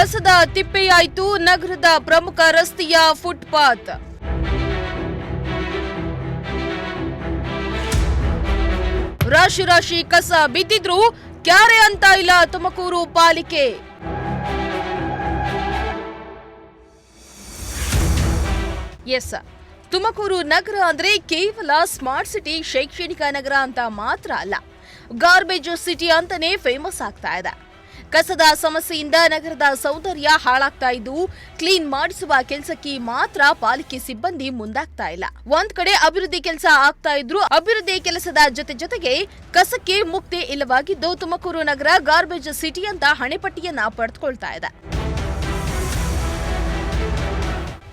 ಕಸದ ತಿಪ್ಪೆಯಾಯಿತು ನಗರದ ಪ್ರಮುಖ ರಸ್ತೆಯ ಫುಟ್ಪಾತ್. ರಾಶಿ ರಾಶಿ ಕಸ ಬಿದ್ದಿದ್ರು ಕ್ಯಾರೆ ಅಂತ ಇಲ್ಲ ತುಮಕೂರು ಪಾಲಿಕೆ. ಎಸ್, ತುಮಕೂರು ನಗರ ಅಂದ್ರೆ ಕೇವಲ ಸ್ಮಾರ್ಟ್ ಸಿಟಿ, ಶೈಕ್ಷಣಿಕ ನಗರ ಅಂತ ಮಾತ್ರ ಅಲ್ಲ. ಗಾರ್ಬೇಜ್ ಸಿಟಿ ಅಂತಾನೆ ಫೇಮಸ್ ಆಗ್ತಾ ಇದೆ. ಕಸದ ಸಮಸ್ಯೆಯಿಂದ ನಗರದ ಸೌಂದರ್ಯ ಹಾಳಾಗ್ತಾ ಇದ್ದು ಕ್ಲೀನ್ ಮಾಡಿಸುವ ಕೆಲಸಕ್ಕೆ ಮಾತ್ರ ಪಾಲಿಕೆ ಸಿಬ್ಬಂದಿ ಮುಂದಾಗ್ತಾ ಇಲ್ಲ. ಒಂದ್ ಕಡೆ ಅಭಿವೃದ್ಧಿ ಕೆಲಸ ಆಗ್ತಾ ಇದ್ರು ಅಭಿವೃದ್ಧಿ ಕೆಲಸದ ಜೊತೆ ಜೊತೆಗೆ ಕಸಕ್ಕೆ ಮುಕ್ತಿ ಇಲ್ಲವಾಗಿದ್ದು ತುಮಕೂರು ನಗರ ಗಾರ್ಬೇಜ್ ಸಿಟಿ ಅಂತ ಹಣೆಪಟ್ಟಿಯನ್ನ ಪಡೆದುಕೊಳ್ತಾ ಇದೆ.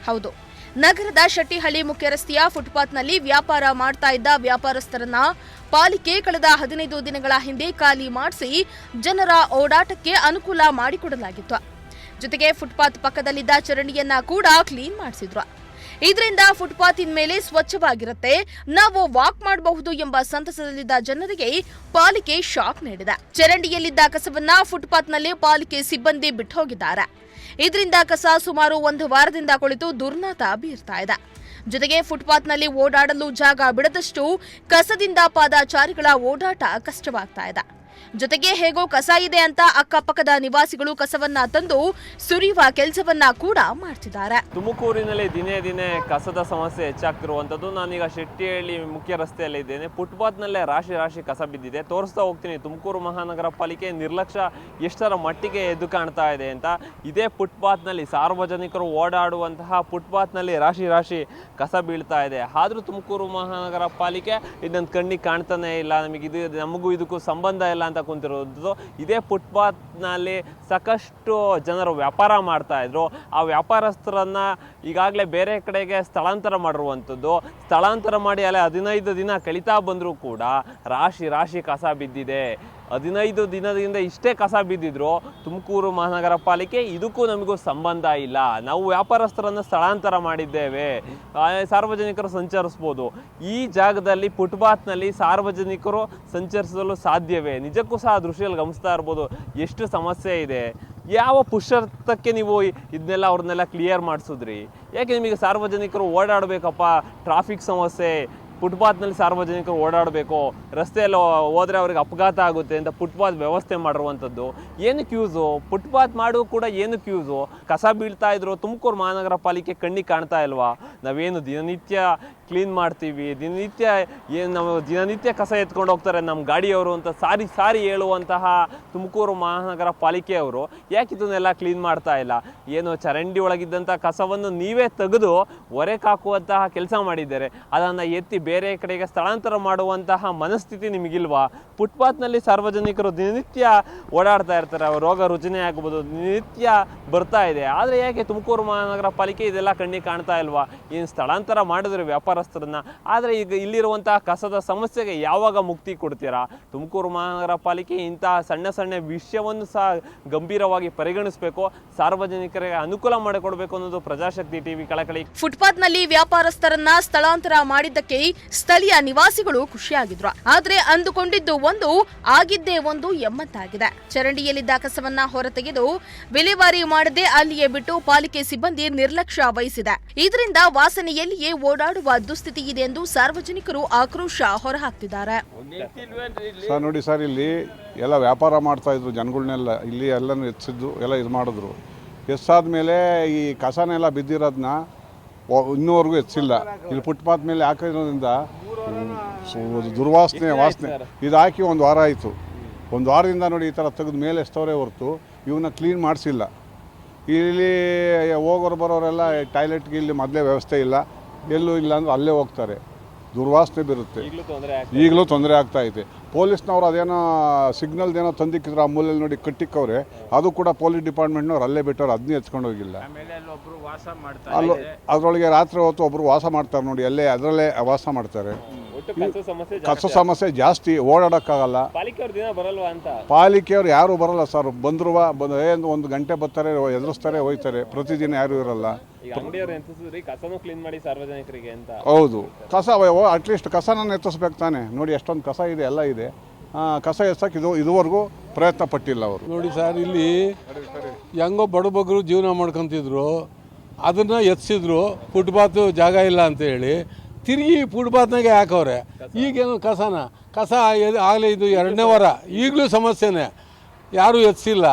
ಹೌದು. ನಗರದ ಶೆಟ್ಟಿಹಳ್ಳಿ ಮುಖ್ಯ ರಸ್ತೆಯ ಫುಟ್ಪಾತ್ನಲ್ಲಿ ವ್ಯಾಪಾರ ಮಾಡ್ತಾ ಇದ್ದ ವ್ಯಾಪಾರಸ್ಥರನ್ನ ಪಾಲಿಕೆ ಕಳೆದ ಹದಿನೈದು ದಿನಗಳ ಹಿಂದೆ ಖಾಲಿ ಮಾಡಿಸಿ ಜನರ ಓಡಾಟಕ್ಕೆ ಅನುಕೂಲ ಮಾಡಿಕೊಡಲಾಗಿತ್ತು. ಜೊತೆಗೆ ಫುಟ್ಪಾತ್ ಪಕ್ಕದಲ್ಲಿದ್ದ ಚರಂಡಿಯನ್ನ ಕೂಡ ಕ್ಲೀನ್ ಮಾಡಿಸಿದ್ರು. ಇದರಿಂದ ಫುಟ್ಪಾತಿನ ಮೇಲೆ ಸ್ವಚ್ಛವಾಗಿರುತ್ತೆ, ನಾವು ವಾಕ್ ಮಾಡಬಹುದು ಎಂಬ ಸಂತಸದಲ್ಲಿದ್ದ ಜನರಿಗೆ ಪಾಲಿಕೆ ಶಾಕ್ ನೀಡಿದೆ. ಚರಂಡಿಯಲ್ಲಿದ್ದ ಕಸವನ್ನ ಫುಟ್ಪಾತ್ನಲ್ಲಿ ಪಾಲಿಕೆ ಸಿಬ್ಬಂದಿ ಬಿಟ್ಟು ಹೋಗಿದ್ದಾರೆ ಇದರಿಂದ ಕಸ ಸುಮಾರು ಒಂದು ವಾರದಿಂದ ಕುಳಿತು ದುರ್ನಾತ ಬೀರ್ತಾ ಇದೆ. ಜೊತೆಗೆ ಫುಟ್ಪಾತ್ನಲ್ಲಿ ಓಡಾಡಲು ಜಾಗ ಬಿಡದಷ್ಟು ಕಸದಿಂದ ಪಾದಾಚಾರಿಗಳ ಓಡಾಟ ಕಷ್ಟವಾಗ್ತಾ ಇದೆ. ಜೊತೆಗೆ ಹೇಗೋ ಕಸ ಇದೆ ಅಂತ ಅಕ್ಕಪಕ್ಕದ ನಿವಾಸಿಗಳು ಕಸವನ್ನ ತಂದು ಸುರಿಯುವ ಕೆಲಸವನ್ನ ಕೂಡ ಮಾಡ್ತಿದ್ದಾರೆ. ತುಮಕೂರಿನಲ್ಲಿ ದಿನೇ ದಿನೇ ಕಸದ ಸಮಸ್ಯೆ ಹೆಚ್ಚಾಗ್ತಿರುವಂಥದ್ದು. ನಾನೀಗ ಶೆಟ್ಟಿಹಳ್ಳಿ ಮುಖ್ಯ ರಸ್ತೆಯಲ್ಲಿ ಇದ್ದೇನೆ. ಫುಟ್ಪಾತ್ನಲ್ಲೇ ರಾಶಿ ರಾಶಿ ಕಸ ಬಿದ್ದಿದೆ. ತೋರಿಸ್ತಾ ಹೋಗ್ತೀನಿ, ತುಮಕೂರು ಮಹಾನಗರ ಪಾಲಿಕೆ ನಿರ್ಲಕ್ಷ್ಯ ಎಷ್ಟರ ಮಟ್ಟಿಗೆ ಎದ್ದು ಕಾಣ್ತಾ ಇದೆ ಅಂತ. ಇದೇ ಫುಟ್ಪಾತ್ನಲ್ಲಿ ಸಾರ್ವಜನಿಕರು ಓಡಾಡುವಂತಹ ಫುಟ್ಪಾತ್ನಲ್ಲಿ ರಾಶಿ ರಾಶಿ ಕಸ ಬೀಳ್ತಾ ಇದೆ. ಆದರೂ ತುಮಕೂರು ಮಹಾನಗರ ಪಾಲಿಕೆ ಇದನ್ನ ಕಣ್ಣಿಗೆ ಕಾಣ್ತಾನೆ ಇಲ್ಲ. ನಮಗೆ ಇದು ನಮಗೂ ಇದಕ್ಕೂ ಸಂಬಂಧ ಇಲ್ಲ. ಅಂತ ಕುಂತಿರೋದು. ಇದೇ ಫುಟ್ಪಾತ್ನಲ್ಲಿ ಸಾಕಷ್ಟು ಜನರು ವ್ಯಾಪಾರ ಮಾಡ್ತಾಯಿದ್ರು ಆ ವ್ಯಾಪಾರಸ್ಥರನ್ನ ಈಗಾಗಲೇ ಬೇರೆ ಕಡೆಗೆ ಸ್ಥಳಾಂತರ ಮಾಡಿರುವಂಥದ್ದು. ಸ್ಥಳಾಂತರ ಮಾಡಿ ಅಲ್ಲೇ ಹದಿನೈದು ದಿನ ಕಳೀತಾ ಬಂದರೂ ಕೂಡ ರಾಶಿ ರಾಶಿ ಕಸ ಬಿದ್ದಿದೆ. ಹದಿನೈದು ದಿನದಿಂದ ಇಷ್ಟೇ ಕಸ ಬಿದ್ದಿದ್ರು ತುಮಕೂರು ಮಹಾನಗರ ಪಾಲಿಕೆ ಇದಕ್ಕೂ ನಮಗೂ ಸಂಬಂಧ ಇಲ್ಲ. ನಾವು ವ್ಯಾಪಾರಸ್ಥರನ್ನು ಸ್ಥಳಾಂತರ ಮಾಡಿದ್ದೇವೆ. ಸಾರ್ವಜನಿಕರು ಸಂಚರಿಸ್ಬೋದು. ಈ ಜಾಗದಲ್ಲಿ ಫುಟ್ಪಾತ್ನಲ್ಲಿ ಸಾರ್ವಜನಿಕರು ಸಂಚರಿಸಲು ಸಾಧ್ಯವೇ? ನಿಜಕ್ಕೂ ಸಹ ದೃಶ್ಯದಲ್ಲಿ ಗಮನಿಸ್ತಾ ಇರ್ಬೋದು. ಎಷ್ಟು ಸಮಸ್ಯೆ ಇದೆ? ಯಾವ ಪುರುಷಾರ್ಥಕ್ಕೆ ನೀವು ಇದನ್ನೆಲ್ಲ ಅವ್ರನ್ನೆಲ್ಲ ಕ್ಲಿಯರ್ ಮಾಡಿಸಿದ್ರಿ? ಯಾಕೆ ನಿಮಗೆ ಸಾರ್ವಜನಿಕರು ಓಡಾಡಬೇಕಪ್ಪ? ಟ್ರಾಫಿಕ್ ಸಮಸ್ಯೆ ಫುಟ್ಪಾತ್ನಲ್ಲಿ ಸಾರ್ವಜನಿಕರು ಓಡಾಡಬೇಕು, ರಸ್ತೆಯಲ್ಲಿ ಹೋದರೆ ಅವ್ರಿಗೆ ಅಪಘಾತ ಆಗುತ್ತೆ ಅಂತ ಫುಟ್ಪಾತ್ ವ್ಯವಸ್ಥೆ ಮಾಡಿರುವಂಥದ್ದು. ಏನು ಕ್ಯೂಸು ಫುಟ್ಪಾತ್ ಮಾಡೋ ಕೂಡ ಏನು ಕ್ಯೂಸು ಕಸ ಬೀಳ್ತಾ ಇದ್ರು, ತುಮಕೂರು ಮಹಾನಗರ ಪಾಲಿಕೆ ಕಣ್ಣಿಗೆ ಕಾಣ್ತಾ ಇಲ್ವಾ? ನಾವೇನು ದಿನನಿತ್ಯ ಕ್ಲೀನ್ ಮಾಡ್ತೀವಿ, ದಿನನಿತ್ಯ ಏನು ನಾವು ದಿನನಿತ್ಯ ಕಸ ಎತ್ಕೊಂಡು ಹೋಗ್ತಾರೆ ನಮ್ಮ ಗಾಡಿಯವರು ಅಂತ ಸಾರಿ ಸಾರಿ ಹೇಳುವಂತಹ ತುಮಕೂರು ಮಹಾನಗರ ಪಾಲಿಕೆಯವರು, ಯಾಕೆ ಇದನ್ನೆಲ್ಲ ಕ್ಲೀನ್ ಮಾಡ್ತಾ ಇಲ್ಲ? ಏನು ಚರಂಡಿ ಒಳಗಿದ್ದಂಥ ಕಸವನ್ನು ನೀವೇ ತೆಗೆದು ಹೊರಕ್ಕೆ ಕೆಲಸ ಮಾಡಿದ್ದಾರೆ. ಅದನ್ನು ಎತ್ತಿ ಬೇರೆ ಕಡೆಗೆ ಸ್ಥಳಾಂತರ ಮಾಡುವಂತಹ ಮನಸ್ಥಿತಿ ನಿಮಗಿಲ್ವಾ? ಫುಟ್ಪಾತ್ನಲ್ಲಿ ಸಾರ್ವಜನಿಕರು ದಿನನಿತ್ಯ ಓಡಾಡ್ತಾ ಇರ್ತಾರೆ ರೋಗ ರುಜಿನೆ ಆಗ್ಬೋದು, ದಿನನಿತ್ಯ ಬರ್ತಾ ಇದೆ. ಆದರೆ ಯಾಕೆ ತುಮಕೂರು ಮಹಾನಗರ ಪಾಲಿಕೆ ಇದೆಲ್ಲ ಕಣ್ಣಿಗೆ ಕಾಣ್ತಾ ಇಲ್ವಾ? ಏನು ಸ್ಥಳಾಂತರ ಮಾಡಿದ್ರು ವ್ಯಾಪಾರಸ್ಥರನ್ನ, ಆದರೆ ಈಗ ಇಲ್ಲಿರುವಂತಹ ಕಸದ ಸಮಸ್ಯೆಗೆ ಯಾವಾಗ ಮುಕ್ತಿ ಕೊಡ್ತೀರಾ? ತುಮಕೂರು ಮಹಾನಗರ ಪಾಲಿಕೆ ಇಂತಹ ಸಣ್ಣ ಸಣ್ಣ ವಿಷಯವನ್ನು ಸಹ ಗಂಭೀರವಾಗಿ ಪರಿಗಣಿಸಬೇಕು, ಸಾರ್ವಜನಿಕರಿಗೆ ಅನುಕೂಲ ಮಾಡಿಕೊಡ್ಬೇಕು ಅನ್ನೋದು ಪ್ರಜಾಶಕ್ತಿ ಟಿವಿ ಕಳಕಳಿ. ಫುಟ್ಪಾತ್ನಲ್ಲಿ ವ್ಯಾಪಾರಸ್ಥರನ್ನ ಸ್ಥಳಾಂತರ ಮಾಡಿದ್ದಕ್ಕೆ ಸ್ಥಳೀಯ ನಿವಾಸಿಗಳು ಖುಷಿಯಾಗಿದ್ರು. ಆದರೆ ಅಂದುಕೊಂಡಿದ್ದು ಒಂದು, ಆಗಿದ್ದೇ ಒಂದು ಎಮ್ಮತ್ತಾಗಿದೆ ಚರಂಡಿಯಲ್ಲಿದ್ದ ಕಸವನ್ನ ಹೊರತೆಗೆದು ವಿಲೇವಾರಿ ಮಾಡದೆ ಅಲ್ಲಿಯೇ ಬಿಟ್ಟು ಪಾಲಿಕೆ ಸಿಬ್ಬಂದಿ ನಿರ್ಲಕ್ಷ್ಯ ವಹಿಸಿದೆ. ಇದರಿಂದ ವಾಸನೆಯಲ್ಲಿಯೇ ಓಡಾಡುವ ದುಸ್ಥಿತಿ ಇದೆ ಎಂದು ಸಾರ್ವಜನಿಕರು ಆಕ್ರೋಶ ಹೊರಹಾಕ್ತಿದ್ದಾರೆ. ಸರ್ ನೋಡಿ ಸರ್, ಇಲ್ಲಿ ಎಲ್ಲ ವ್ಯಾಪಾರ ಮಾಡ್ತಾ ಇದ್ರು ಜನಗಳನ್ನೆಲ್ಲ ಇಲ್ಲಿ ಎಲ್ಲನೂ ಹೆಚ್ಚಿದ್ದು ಎಲ್ಲ ಇದು ಮಾಡಿದ್ರು. ಎಸ್ಸಾದ ಮೇಲೆ ಈ ಕಸನೆಲ್ಲ ಬಿದ್ದಿರೋದನ್ನ ಇನ್ನೂವರೆಗೂ ಹೆಚ್ಚಿಲ್ಲ ಇಲ್ಲಿ ಫುಟ್ಪಾತ್ ಮೇಲೆ ಹಾಕಿರೋದ್ರಿಂದ ದುರ್ವಾಸನೆ, ವಾಸನೆ. ಇದು ಹಾಕಿ ಒಂದು ವಾರ ಆಯಿತು. ಒಂದು ವಾರದಿಂದ ನೋಡಿ ಈ ಥರ ತೆಗೆದು ಮೇಲೆ ಎಷ್ಟವರೇ ಹೊರತು ಇವನ್ನ ಕ್ಲೀನ್ ಮಾಡಿಸಿಲ್ಲ. ಇಲ್ಲಿ ಹೋಗೋರು ಬರೋರೆಲ್ಲ ಟಾಯ್ಲೆಟ್ಗೆ ಇಲ್ಲಿ ಮೊದಲೇ ವ್ಯವಸ್ಥೆ ಇಲ್ಲ. ಎಲ್ಲೂ ಇಲ್ಲ ಅಂದ್ರೆ ಅಲ್ಲೇ ಹೋಗ್ತಾರೆ. ದುರ್ವಾಸನೆ ಬೀರುತ್ತೆ. ಈಗಲೂ ತೊಂದರೆ ಆಗ್ತಾ ಇದೆ. ಪೊಲೀಸ್ನವ್ರು ಅದೇನೋ ಸಿಗ್ನಲ್ದೇನೋ ತಂದಿಕ್ಕಿದ್ರು ಆ ಮೂಲೆಯಲ್ಲಿ ನೋಡಿ ಕಟ್ಟಿಕ್ಕವ್ರೆ ಅದು ಕೂಡ ಪೊಲೀಸ್ ಡಿಪಾರ್ಟ್ಮೆಂಟ್ನವ್ರು ಅಲ್ಲೇ ಬಿಟ್ಟವ್ರು ಅದನ್ನೇ ಹೆಚ್ಕೊಂಡು ಹೋಗಿಲ್ಲ. ಅಲ್ಲೂ ಅದರೊಳಗೆ ರಾತ್ರಿ ಹೊತ್ತು ಒಬ್ರು ವಾಸ ಮಾಡ್ತಾರೆ ನೋಡಿ ಅಲ್ಲೇ ಅದರಲ್ಲೇ ವಾಸ ಮಾಡ್ತಾರೆ. ಕಸ ಸಮಸ್ಯೆ ಕಸ ಸಮಸ್ಯೆ ಜಾಸ್ತಿ ಓಡಾಡೋಕ್ಕಾಗಲ್ಲ. ಪಾಲಿಕೆಯವರು ಅವ್ರ ದಿನ ಬರಲ್ವಾ ಅಂತ? ಪಾಲಿಕೆಯವ್ರು ಯಾರು ಬರಲ್ಲ ಸರ್. ಬಂದ್ರು ಬಂದು ಏನು ಒಂದು ಗಂಟೆ ಬರ್ತಾರೆ ಎದುರಿಸ್ತಾರೆ ಹೋಯ್ತಾರೆ. ಪ್ರತಿದಿನ ಯಾರು ಇರಲ್ಲ. ಈಗ ಅಂಗಡಿಯವ್ರು ಎಂತಿಸಿದ್ರಿ ಕಸನೂ ಕ್ಲೀನ್ ಮಾಡಿ ಸಾರ್ವಜನಿಕರಿಗೆ ಅಂತ. ಹೌದು. ಕಸ ಅಟ್ಲೀಸ್ಟ್ ಕಸನ ಎತ್ತಿಸ್ಬೇಕು ತಾನೆ. ನೋಡಿ ಎಷ್ಟೊಂದು ಕಸ ಇದೆ ಎಲ್ಲ ಇದೆ. ಕಸ ಎತ್ತಕ್ಕೆ ಇದು ಇದುವರೆಗೂ ಪ್ರಯತ್ನ ಪಟ್ಟಿಲ್ಲ ಅವರು. ನೋಡಿ ಸರ್ ಇಲ್ಲಿ ಹೆಂಗೋ ಬಡಬಗ್ರು ಜೀವನ ಮಾಡ್ಕೊಂತಿದ್ರು. ಅದನ್ನು ಎತ್ಸಿದ್ರು ಫುಟ್ಪಾತ್ ಜಾಗ ಇಲ್ಲ ಅಂತ ಹೇಳಿ. ತಿರುಗಿ ಫುಟ್ಪಾತ್ನಾಗೆ ಹಾಕವ್ರೆ. ಈಗೇನು ಕಸನ? ಕಸ ಆಗಲಿ ಇದು ಎರಡನೇ ವಾರ. ಈಗಲೂ ಸಮಸ್ಯೆನೇ. ಯಾರೂ ಎತ್ಸಿಲ್ಲ.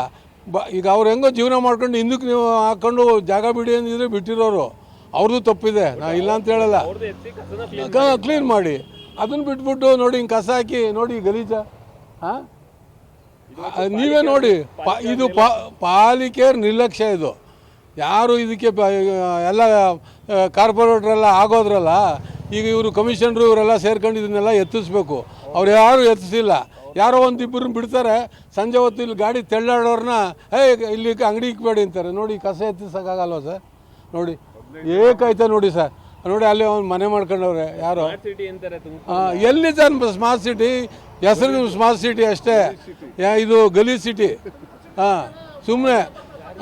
ಬ ಈಗ ಅವ್ರು ಹೆಂಗೋ ಜೀವನ ಮಾಡ್ಕೊಂಡು ಹಿಂದಕ್ಕೆ ನೀವು ಹಾಕ್ಕೊಂಡು ಜಾಗ ಬಿಡಿ ಅಂದಿದ್ರೆ ಬಿಟ್ಟಿರೋರು. ಅವ್ರದ್ದು ತಪ್ಪಿದೆ. ನಾ ಇಲ್ಲ ಅಂತ ಹೇಳಲ್ಲ. ಕ್ಲೀನ್ ಮಾಡಿ. ಅದನ್ನ ಬಿಟ್ಬಿಟ್ಟು ನೋಡಿ ಹಿಂಗೆ ಕಸ ಹಾಕಿ, ನೋಡಿ ಗಲೀಜ. ಹಾಂ? ನೀವೇ ನೋಡಿ. ಇದು ಪಾಲಿಕೆ ನಿರ್ಲಕ್ಷ್ಯ ಇದು. ಯಾರು ಇದಕ್ಕೆ ಎಲ್ಲ ಕಾರ್ಪೊರೇಟ್ರೆಲ್ಲ ಆಗೋದ್ರಲ್ಲ ಈಗ ಇವರು ಕಮಿಷನರು ಇವರೆಲ್ಲ ಸೇರ್ಕೊಂಡು ಇದನ್ನೆಲ್ಲ ಎತ್ತಿಸ್ಬೇಕು. ಅವ್ರು ಯಾರು ಎತ್ತಿಸಿಲ್ಲ. ಯಾರೋ ಒಂದು ಇಬ್ಬರು ಬಿಡ್ತಾರೆ. ಸಂಜೆ ಹೊತ್ತು ಇಲ್ಲಿ ಗಾಡಿ ತೆಳ್ಳಾಡೋರ್ನ ಏ ಇಲ್ಲಿ ಅಂಗಡಿ ಇಕ್ಬೇಡಿ ಅಂತಾರೆ. ನೋಡಿ ಕಸ ಎತ್ತಿಸೋಕ್ಕಾಗಲ್ವ ಸರ್? ನೋಡಿ ಏಕೈತೆ ನೋಡಿ ಸರ್. ನೋಡಿ ಅಲ್ಲಿ ಅವ್ನು ಮನೆ ಮಾಡ್ಕೊಂಡವ್ರೆ ಯಾರೋ. ಎಲ್ಲಿ ಸರ್ ಸ್ಮಾರ್ಟ್ ಸಿಟಿ ಹೆಸರು ಸ್ಮಾರ್ಟ್ ಸಿಟಿ ಅಷ್ಟೇ. ಯಾ- ಇದು ಗಲೀಜ್ ಸಿಟಿ ಹಾಂ ಸುಮ್ಮನೆ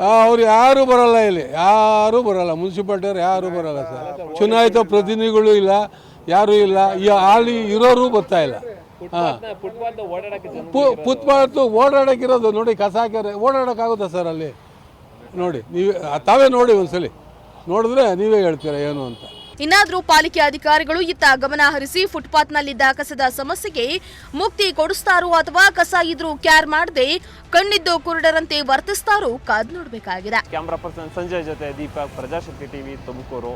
ಅವ್ರು ಯಾರೂ ಬರಲ್ಲ ಇಲ್ಲಿ. ಯಾರೂ ಬರಲ್ಲ. ಮುನ್ಸಿಪಾಲ್ಟಿಯವ್ರು ಯಾರೂ ಬರಲ್ಲ ಸರ್. ಚುನಾಯಿತ ಪ್ರತಿನಿಧಿಗಳು ಇಲ್ಲ, ಯಾರೂ ಇಲ್ಲ. ಈ ಅಲ್ಲಿ ಇರೋರು ಬರ್ತಾ ಇಲ್ಲ. ಹಾಂ. ಫುಟ್ಪಾತು ಓಡಾಡಕ್ಕಿರೋದು ನೋಡಿ, ಕಸ ಹಾಕ್ಯಾರೆ. ಓಡಾಡೋಕ್ಕಾಗುತ್ತಾ ಸರ್ ಅಲ್ಲಿ? ನೋಡಿ, ನೀವೇ, ತಾವೇ ನೋಡಿ ಒಂದ್ಸಲಿ. ನೋಡಿದ್ರೆ ನೀವೇ ಹೇಳ್ತೀರಾ ಏನು ಅಂತ. ಇನ್ನಾದ್ರೂ ಪಾಲಿಕೆ ಅಧಿಕಾರಿಗಳು ಇತ್ತ ಗಮನ ಹರಿಸಿ ಫುಟ್ಪಾತ್ನಲ್ಲಿದ್ದ ಕಸದ ಸಮಸ್ಯೆಗೆ ಮುಕ್ತಿ ಕೊಡಿಸ್ತಾರೋ ಅಥವಾ ಕಸ ಇದ್ರೂ ಕ್ಯಾರ್ ಮಾಡದೆ ಕಣ್ಣಿದ್ದು ಕುರುಡರಂತೆ ವರ್ತಿಸ್ತಾರೋ ಕಾದ್ ನೋಡಬೇಕಾಗಿದೆ. ಕ್ಯಾಮ್ರಾ ಪರ್ಸನ್ ಸಂಜಯ್ ಜೊತೆ ದೀಪಕ್, ಪ್ರಜಾಶಕ್ತಿ ಟಿವಿ ತುಮಕೂರು.